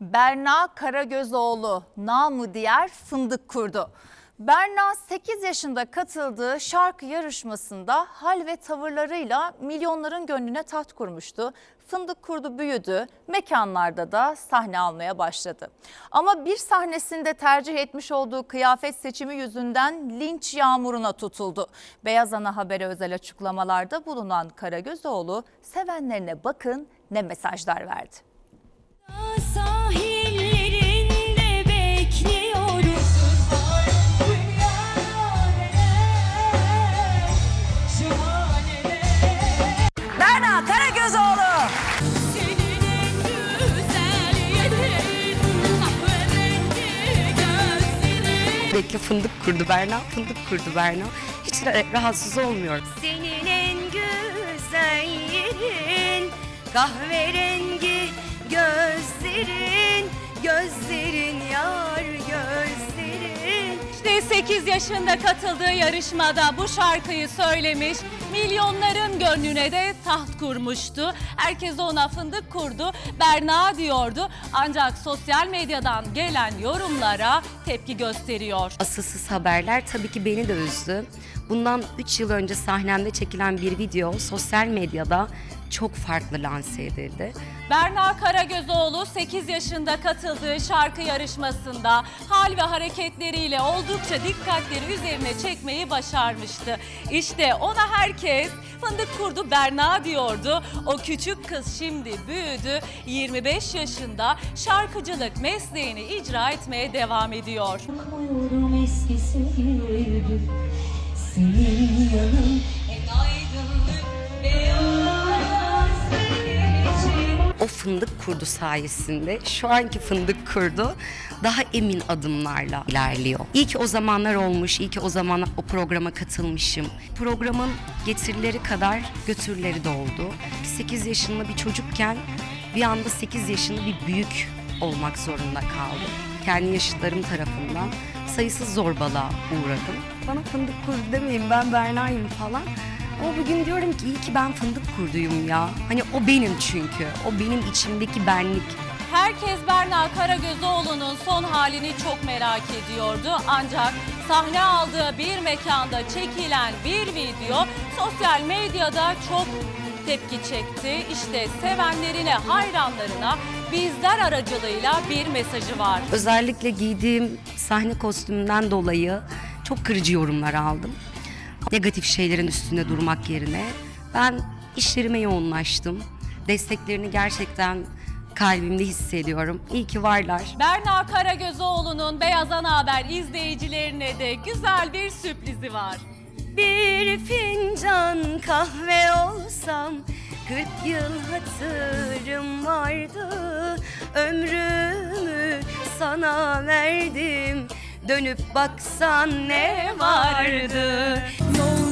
Berna Karagözoğlu namı diğer fındık kurdu. Berna 8 yaşında katıldığı şarkı yarışmasında hal ve tavırlarıyla milyonların gönlüne taht kurmuştu. Fındık kurdu büyüdü, mekanlarda da sahne almaya başladı. Ama bir sahnesinde tercih etmiş olduğu kıyafet seçimi yüzünden linç yağmuruna tutuldu. Beyaz Ana Haber'e özel açıklamalarda bulunan Karagözoğlu sevenlerine bakın ne mesajlar verdi. Bekle fındık kurdu Berna, fındık kurdu Berna. Hiç ra- rahatsız olmuyorum. Senin en güzel yerin Kahverengi gözlerin Gözlerin yar gözlerin İşte 8 yaşında katıldığı yarışmada bu şarkıyı söylemiş, milyonların gönlüne de taht kurmuştu. Herkes ona fındık kurdu, Berna diyordu. Ancak sosyal medyadan gelen yorumlara tepki gösteriyor. Asılsız haberler tabii ki beni de üzdü. Bundan 3 yıl önce sahnemde çekilen bir video sosyal medyada çok farklı lanse edildi. Berna Karagözoğlu 8 yaşında katıldığı şarkı yarışmasında hal ve hareketleriyle oldukça dikkatleri üzerine çekmeyi başarmıştı. İşte ona herkes fındık kurdu Berna diyordu. O küçük kız şimdi büyüdü. 25 yaşında şarkıcılık mesleğini icra etmeye devam ediyor. Bakmıyorum eskisi gibi Senin yanın en aydınlık beyaz benim için O fındık kurdu sayesinde şu anki fındık kurdu daha emin adımlarla ilerliyor. İyi ki o zamanlar olmuş, iyi ki o zaman o programa katılmışım. Programın getirileri kadar götürüleri de oldu. 8 yaşında bir çocukken bir anda 8 yaşında bir büyük olmak zorunda kaldım. Kendi yaşıtlarım tarafından sayısız zorbalığa uğradım. Bana fındık kurdu demeyin ben Berna'yım falan. Ama bugün diyorum ki iyi ki ben fındık kurduyum ya. Hani o benim çünkü. O benim içimdeki benlik. Herkes Berna Karagözoğlu'nun son halini çok merak ediyordu. Ancak sahne aldığı bir mekanda çekilen bir video sosyal medyada çok tepki çekti. İşte sevenlerine, hayranlarına bizler aracılığıyla bir mesajı var. Özellikle giydiğim sahne kostümünden dolayı çok kırıcı yorumlar aldım. Negatif şeylerin üstünde durmak yerine ben işlerime yoğunlaştım. Desteklerini gerçekten kalbimde hissediyorum. İyi ki varlar. Berna Karagözoğlu'nun Beyaz Ana Haber izleyicilerine de güzel bir sürprizi var. Bir fincan kahve olsam 40 yıl hatırım vardı Ömrümü sana verdim. Dönüp baksan ne vardı? Yol